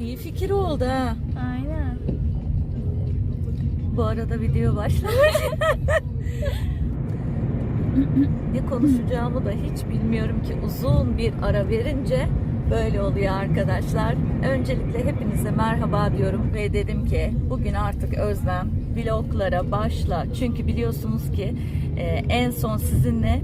İyi fikir oldu ha. Aynen. Bu arada video başlamış. ne konuşacağımı da hiç bilmiyorum ki uzun bir ara verince böyle oluyor arkadaşlar. Öncelikle hepinize merhaba diyorum ve dedim ki bugün artık Özlem vloglara başla. Çünkü biliyorsunuz ki e, en son sizinle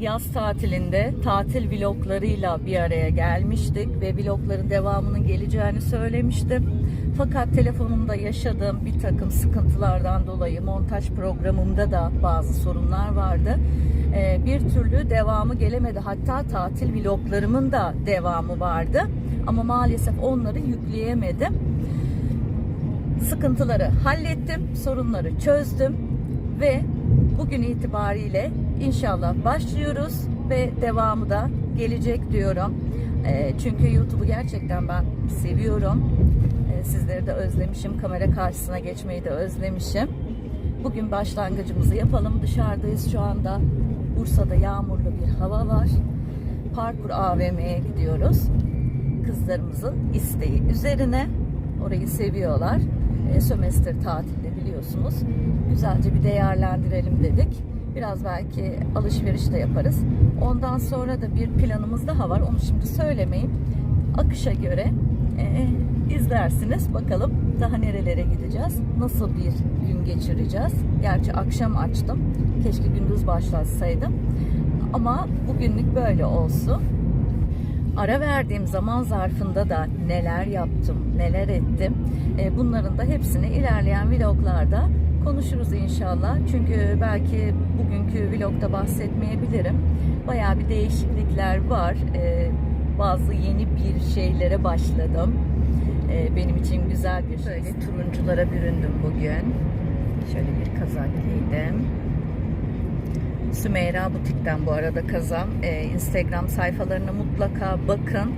yaz tatilinde tatil vloglarıyla bir araya gelmiştik ve vlogların devamının geleceğini söylemiştim. Fakat telefonumda yaşadığım bir takım sıkıntılardan dolayı montaj programımda da bazı sorunlar vardı. Ee, bir türlü devamı gelemedi. Hatta tatil vloglarımın da devamı vardı. Ama maalesef onları yükleyemedim. Sıkıntıları hallettim, sorunları çözdüm ve bugün itibariyle inşallah başlıyoruz ve devamı da gelecek diyorum. Ee, çünkü YouTube'u gerçekten ben seviyorum. Ee, sizleri de özlemişim. Kamera karşısına geçmeyi de özlemişim. Bugün başlangıcımızı yapalım. Dışarıdayız şu anda. Bursa'da yağmurlu bir hava var. Parkur AVM'ye gidiyoruz. Kızlarımızın isteği üzerine. Orayı seviyorlar. E, sömestr tatilde biliyorsunuz. Güzelce bir değerlendirelim dedik. Biraz belki alışveriş de yaparız. Ondan sonra da bir planımız daha var. Onu şimdi söylemeyeyim. Akışa göre e, izlersiniz. Bakalım daha nerelere gideceğiz? Nasıl bir gün geçireceğiz? Gerçi akşam açtım. Keşke gündüz başlatsaydım. Ama bugünlük böyle olsun. Ara verdiğim zaman zarfında da neler yaptım, neler ettim. E, bunların da hepsini ilerleyen vloglarda konuşuruz inşallah. Çünkü belki bugünkü vlogda bahsetmeyebilirim. Bayağı bir değişiklikler var. E, bazı yeni bir şeylere başladım. E, benim için güzel bir şey. Böyle turunculara büründüm bugün. Şöyle bir kazak giydim. Sümeyra Butik'ten bu arada kazam. Ee, Instagram sayfalarına mutlaka bakın.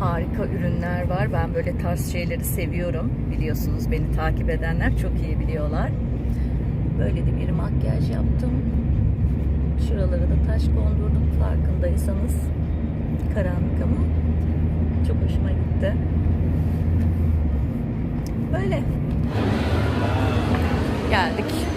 Harika ürünler var. Ben böyle tarz şeyleri seviyorum. Biliyorsunuz beni takip edenler çok iyi biliyorlar. Böyle de bir makyaj yaptım. Şuralara da taş kondurdum farkındaysanız. Karanlık ama çok hoşuma gitti. Böyle. Geldik.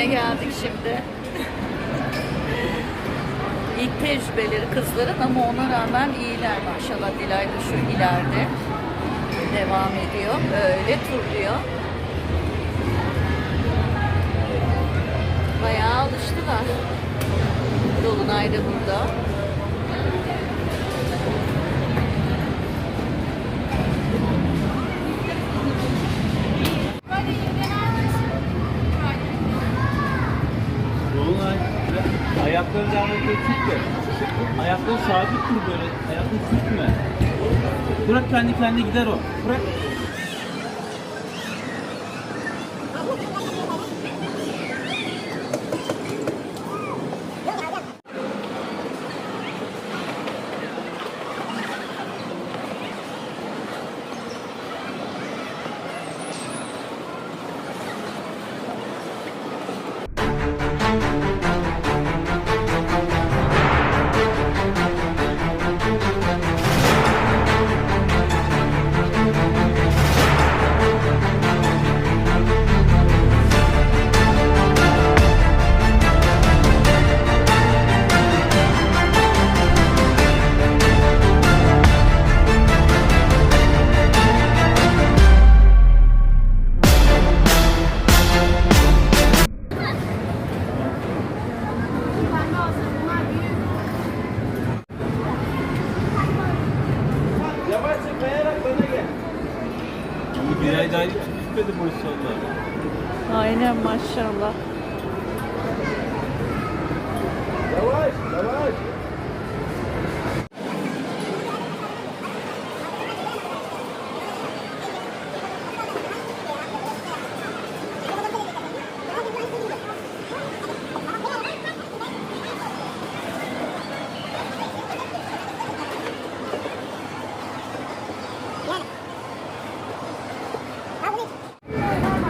Düğüne geldik şimdi. İlk tecrübeleri kızların ama ona rağmen iyiler maşallah. Dilay şu ileride devam ediyor. Öyle turluyor. Bayağı alıştılar. Dolunay da burada. Ayakları devam tut de. Ayakları sabit dur böyle. Ayakları sürtme. Bırak kendi kendine gider o. Bırak.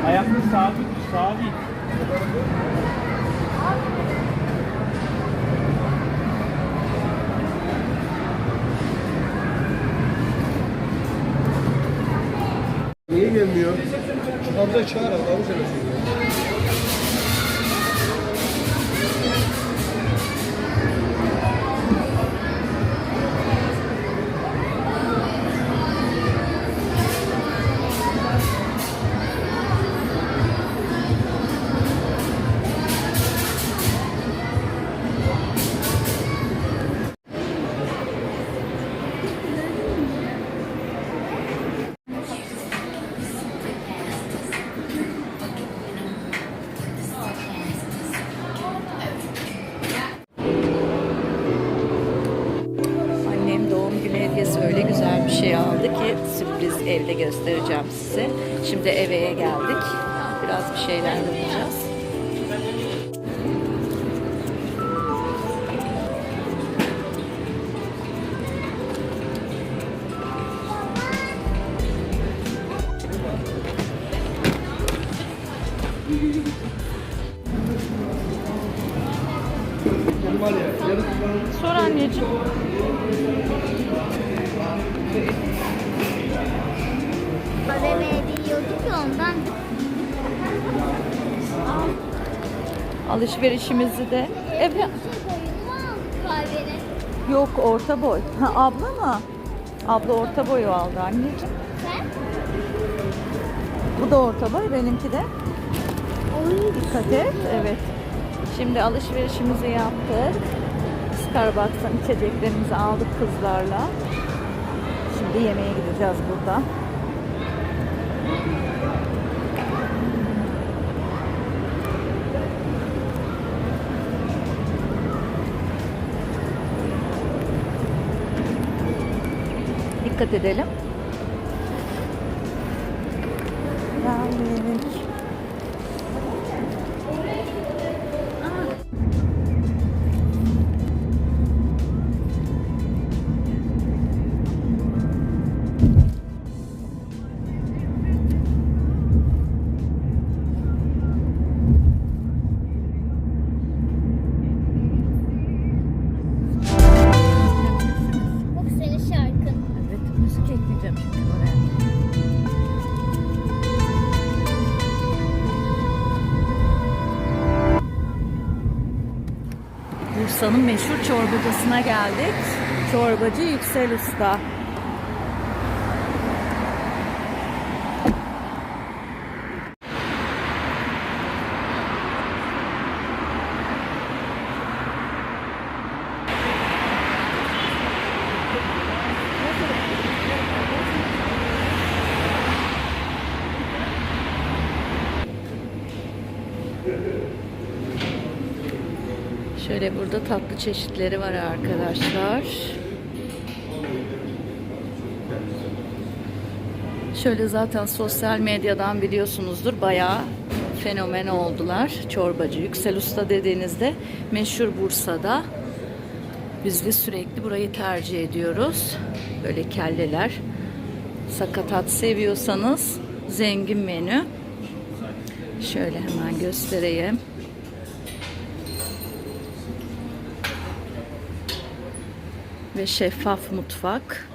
Ayakları sabit, sabit. Niye gelmiyor? Hamza çağır Allah'ını seversen. Şimdi eve geldik. Biraz bir şeyler yapacağız. Ondan Alışverişimizi de eve koydum ama kahvenin. yok orta boy. Ha, abla mı? Abla orta boyu aldı anneciğim. Sen? Bu da orta boy benimki de. Dikkat et. Evet. Şimdi alışverişimizi yaptık. Starbucks'tan içeceklerimizi aldık kızlarla. Şimdi yemeğe gideceğiz burada. Dikkat edelim. Geldik. Bursa'nın meşhur çorbacısına geldik. Çorbacı Yüksel Usta. Şöyle burada tatlı çeşitleri var arkadaşlar. Şöyle zaten sosyal medyadan biliyorsunuzdur bayağı fenomen oldular. Çorbacı Yüksel Usta dediğinizde meşhur Bursa'da. Biz de sürekli burayı tercih ediyoruz. Böyle kelleler. Sakatat seviyorsanız zengin menü. Şöyle hemen göstereyim. Ve şeffaf mutfak.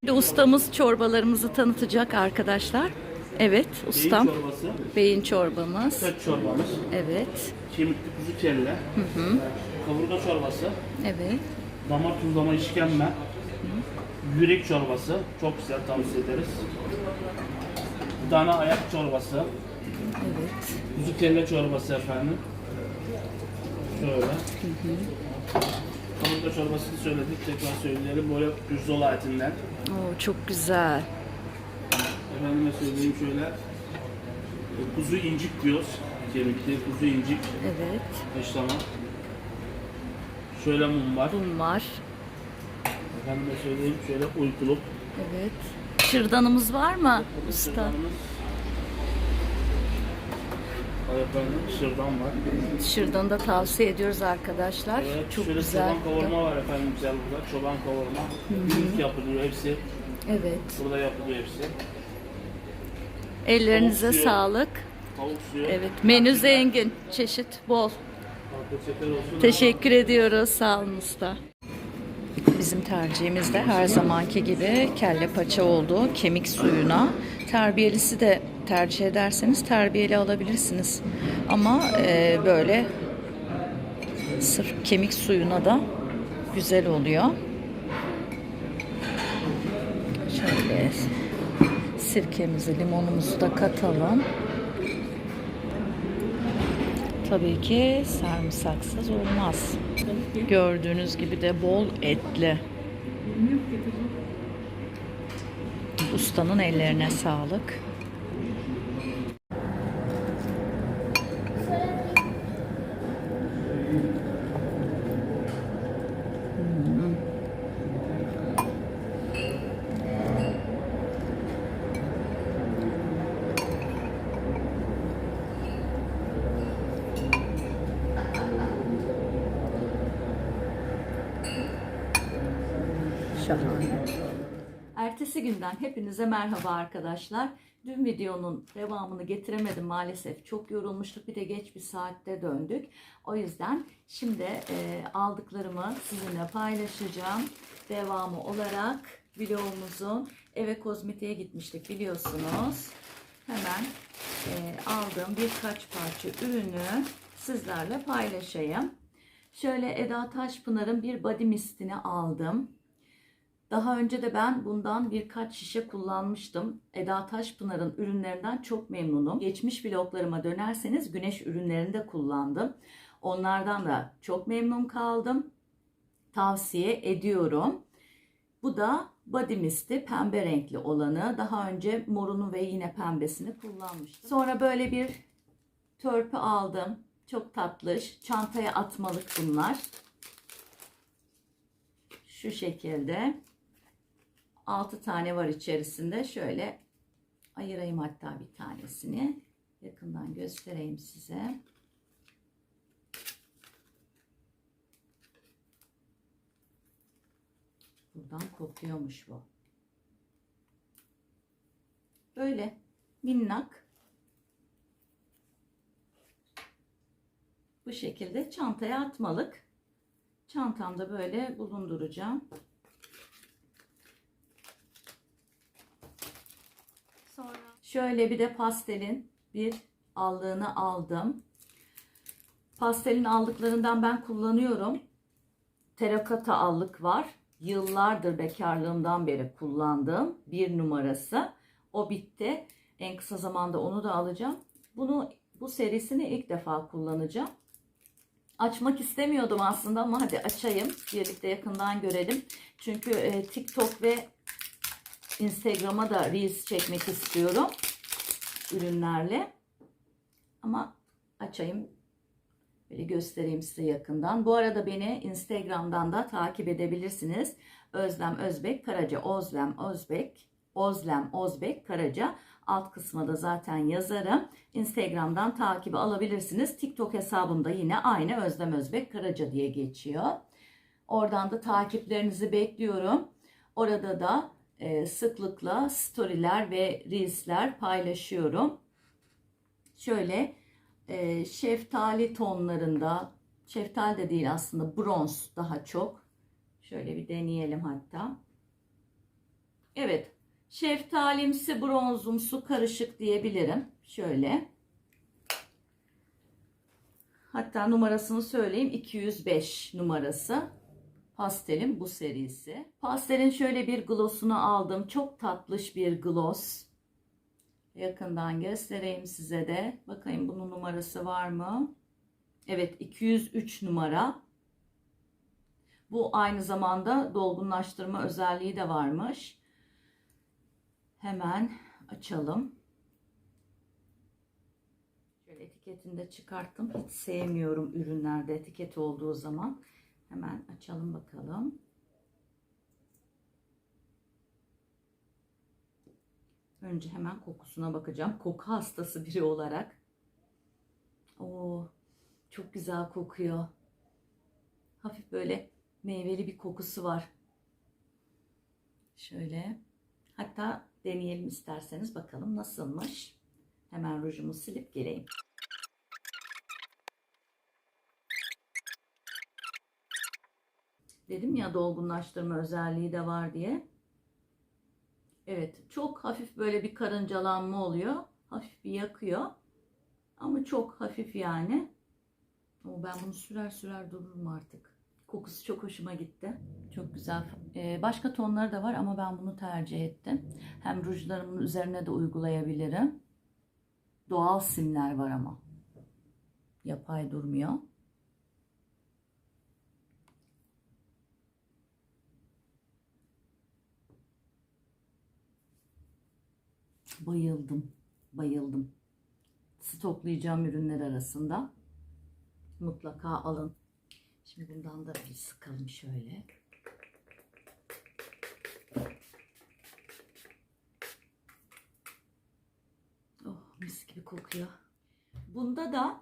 Şimdi ustamız çorbalarımızı tanıtacak arkadaşlar. Evet, ustam. Beyin çorbası, Beyin çorbamız. saç çorbamız, Evet, kemikli kuzu kelle, kaburga çorbası, evet. damar tuzlama işkembe, yürek çorbası. Çok güzel tavsiye ederiz. Dana ayak çorbası, Evet. kuzu kelle çorbası efendim. Şöyle. Kaburga çorbasını söyledik, tekrar söyleyelim. Böyle pirzola etinden. Oo, çok güzel. Efendime söyleyeyim şöyle. e, Kuzu incik diyoruz. Kemikli kuzu incik Evet. haşlama. Şöyle mum var. Bun var. Efendime söyleyeyim şöyle uykuluk. Evet. Şırdanımız var mı usta? Şırdanımız. Efendim şırdan var. Şırdanı da tavsiye ediyoruz arkadaşlar. Evet, çok şöyle güzel. çoban kavurma var efendim güzel burada. Çoban kavurma. Büyük yapılıyor hepsi. Evet. Burada yapılıyor hepsi. Ellerinize Tavuk sağlık. Tavuk suyu. Evet. Menü zengin. Çeşit bol. Teşekkür ediyoruz. Sağ olun usta. Bizim tercihimiz de her zamanki gibi kelle paça oldu. Kemik suyuna. Terbiyelisi de tercih ederseniz terbiyeli alabilirsiniz. Ama e, böyle sırf kemik suyuna da güzel oluyor. Şöyle sirkemizi, limonumuzu da katalım. Tabii ki sarımsaksız olmaz. Gördüğünüz gibi de bol etli. Ustanın ellerine sağlık. Günden hepinize merhaba arkadaşlar. Dün videonun devamını getiremedim maalesef. Çok yorulmuştuk. Bir de geç bir saatte döndük. O yüzden şimdi e, aldıklarımı sizinle paylaşacağım. Devamı olarak vlogumuzun eve kozmetiğe gitmiştik biliyorsunuz. Hemen e, aldığım birkaç parça ürünü sizlerle paylaşayım. Şöyle Eda Taşpınar'ın bir body mistini aldım. Daha önce de ben bundan birkaç şişe kullanmıştım. Eda Taşpınar'ın ürünlerinden çok memnunum. Geçmiş vloglarıma dönerseniz güneş ürünlerini de kullandım. Onlardan da çok memnun kaldım. Tavsiye ediyorum. Bu da Body Mist'i pembe renkli olanı. Daha önce morunu ve yine pembesini kullanmıştım. Sonra böyle bir törpü aldım. Çok tatlış. Çantaya atmalık bunlar. Şu şekilde. 6 tane var içerisinde. Şöyle ayırayım hatta bir tanesini. Yakından göstereyim size. Buradan kopuyormuş bu. Böyle minnak. Bu şekilde çantaya atmalık. Çantamda böyle bulunduracağım. Şöyle bir de pastelin bir allığını aldım. Pastelin aldıklarından ben kullanıyorum. Terakata allık var. Yıllardır bekarlığımdan beri kullandığım bir numarası. O bitti. En kısa zamanda onu da alacağım. Bunu bu serisini ilk defa kullanacağım. Açmak istemiyordum aslında ama hadi açayım. Birlikte yakından görelim. Çünkü e, TikTok ve Instagram'a da Reels çekmek istiyorum. Ürünlerle. Ama açayım. Böyle göstereyim size yakından. Bu arada beni Instagram'dan da takip edebilirsiniz. Özlem Özbek Karaca. Ozlem Özbek. Ozlem Özbek Karaca. Alt kısma da zaten yazarım. Instagram'dan takibi alabilirsiniz. TikTok hesabım da yine aynı Özlem Özbek Karaca diye geçiyor. Oradan da takiplerinizi bekliyorum. Orada da e, sıklıkla storyler ve reelsler paylaşıyorum. Şöyle e, şeftali tonlarında, şeftali de değil aslında bronz daha çok. Şöyle bir deneyelim hatta. Evet, şeftalimsi bronzumsu karışık diyebilirim. Şöyle. Hatta numarasını söyleyeyim 205 numarası. Pastelin bu serisi. Pastelin şöyle bir glossunu aldım. Çok tatlış bir gloss. Yakından göstereyim size de. Bakayım bunun numarası var mı? Evet 203 numara. Bu aynı zamanda dolgunlaştırma özelliği de varmış. Hemen açalım. Şöyle etiketini de çıkarttım. Hiç sevmiyorum ürünlerde etiket olduğu zaman. Hemen açalım bakalım. Önce hemen kokusuna bakacağım. Koku hastası biri olarak. Oo, çok güzel kokuyor. Hafif böyle meyveli bir kokusu var. Şöyle. Hatta deneyelim isterseniz bakalım nasılmış. Hemen rujumu silip geleyim. Dedim ya dolgunlaştırma özelliği de var diye. Evet, çok hafif böyle bir karıncalanma oluyor. Hafif bir yakıyor. Ama çok hafif yani. O ben bunu sürer sürer dururum artık. Kokusu çok hoşuma gitti. Çok güzel. Ee, başka tonları da var ama ben bunu tercih ettim. Hem rujlarımın üzerine de uygulayabilirim. Doğal simler var ama. Yapay durmuyor. Bayıldım. Bayıldım. Stoklayacağım ürünler arasında. Mutlaka alın. Şimdi bundan da bir sıkalım şöyle. Oh mis gibi kokuyor. Bunda da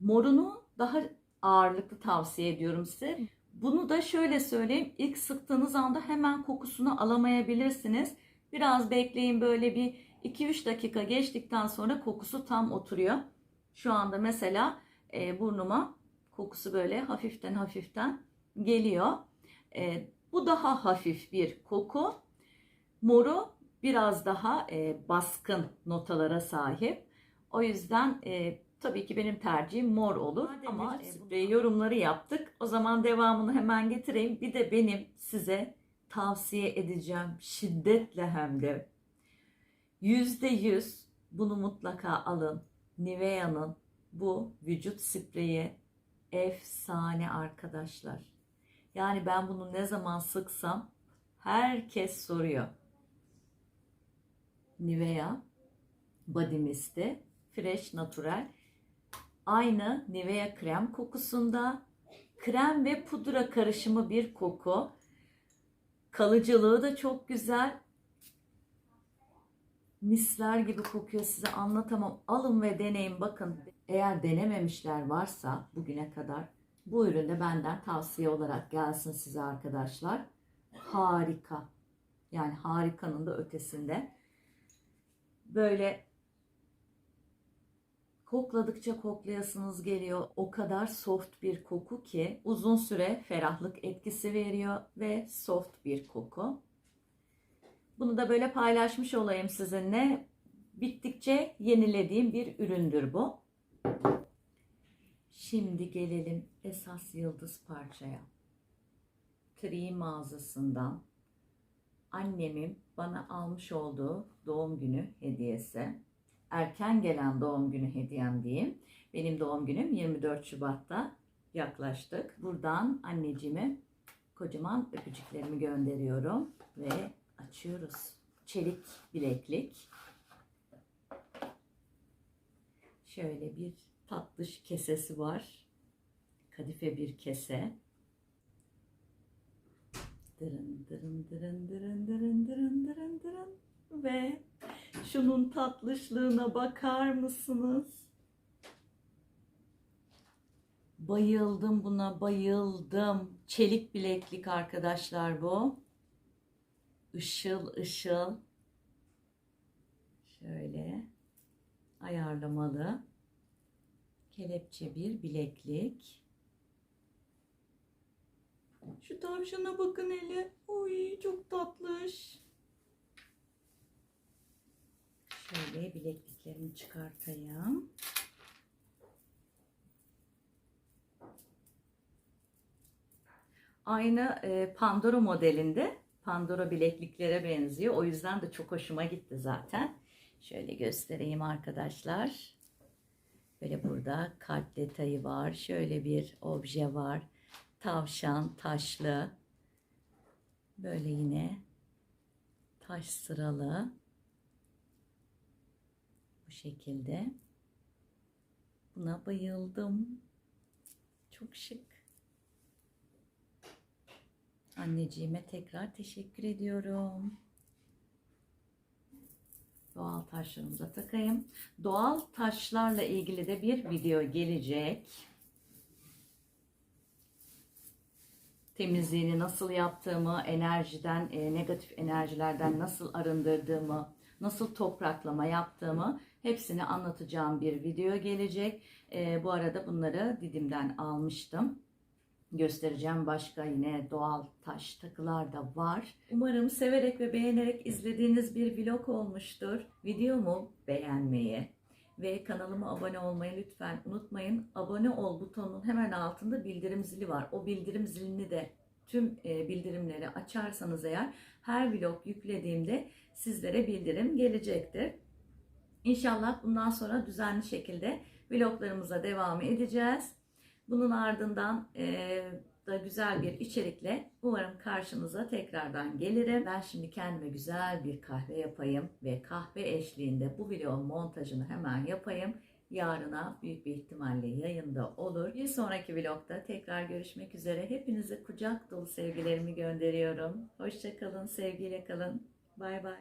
morunu daha ağırlıklı tavsiye ediyorum size. Bunu da şöyle söyleyeyim. İlk sıktığınız anda hemen kokusunu alamayabilirsiniz. Biraz bekleyin böyle bir 2-3 dakika geçtikten sonra kokusu tam oturuyor. Şu anda mesela e, burnuma kokusu böyle hafiften hafiften geliyor. E, bu daha hafif bir koku. Moru biraz daha e, baskın notalara sahip. O yüzden e, tabii ki benim tercihim mor olur. Ama sprey yorumları yaptık. O zaman devamını hemen getireyim. Bir de benim size tavsiye edeceğim şiddetle hem de. Yüzde yüz bunu mutlaka alın. Nivea'nın bu vücut spreyi efsane arkadaşlar. Yani ben bunu ne zaman sıksam herkes soruyor. Nivea Body Mist'i Fresh Natural aynı Nivea krem kokusunda krem ve pudra karışımı bir koku. Kalıcılığı da çok güzel. Misler gibi kokuyor size anlatamam. Alın ve deneyin bakın. Eğer denememişler varsa bugüne kadar bu ürün de benden tavsiye olarak gelsin size arkadaşlar. Harika. Yani harikanın da ötesinde. Böyle kokladıkça koklayasınız geliyor. O kadar soft bir koku ki uzun süre ferahlık etkisi veriyor ve soft bir koku. Bunu da böyle paylaşmış olayım sizinle. bittikçe yenilediğim bir üründür bu. Şimdi gelelim esas yıldız parçaya. Tri mağazasından annemin bana almış olduğu doğum günü hediyesi. Erken gelen doğum günü hediyem diyeyim. Benim doğum günüm 24 Şubat'ta yaklaştık. Buradan anneciğime kocaman öpücüklerimi gönderiyorum ve açıyoruz. Çelik bileklik. Şöyle bir tatlış kesesi var. Kadife bir kese. Dırın dırın dırın dırın dırın dırın dırın dırın. Ve şunun tatlışlığına bakar mısınız? Bayıldım buna bayıldım. Çelik bileklik arkadaşlar bu. Işıl ışıl. Şöyle ayarlamalı. Kelepçe bir bileklik. Şu tavşana bakın hele. Oy çok tatlış. Şöyle bilekliklerimi çıkartayım. Aynı e, Pandora modelinde Pandora bilekliklere benziyor. O yüzden de çok hoşuma gitti zaten. Şöyle göstereyim arkadaşlar. Böyle burada kalp detayı var. Şöyle bir obje var. Tavşan, taşlı. Böyle yine taş sıralı. Şekilde. Buna bayıldım. Çok şık. Anneciğime tekrar teşekkür ediyorum. Doğal taşlarımı da takayım. Doğal taşlarla ilgili de bir video gelecek. Temizliğini nasıl yaptığımı, enerjiden, e, negatif enerjilerden nasıl arındırdığımı, nasıl topraklama yaptığımı hepsini anlatacağım bir video gelecek. E, bu arada bunları Didim'den almıştım göstereceğim. Başka yine doğal taş takılar da var. Umarım severek ve beğenerek izlediğiniz bir vlog olmuştur. Videomu beğenmeyi ve kanalıma abone olmayı lütfen unutmayın. Abone ol butonunun hemen altında bildirim zili var. O bildirim zilini de tüm e, bildirimleri açarsanız eğer her vlog yüklediğimde sizlere bildirim gelecektir. İnşallah bundan sonra düzenli şekilde vloglarımıza devam edeceğiz. Bunun ardından e, da güzel bir içerikle umarım karşınıza tekrardan gelirim. Ben şimdi kendime güzel bir kahve yapayım ve kahve eşliğinde bu videonun montajını hemen yapayım. Yarına büyük bir ihtimalle yayında olur. Bir sonraki vlogda tekrar görüşmek üzere. Hepinize kucak dolu sevgilerimi gönderiyorum. Hoşçakalın, sevgiyle kalın. Bay bay.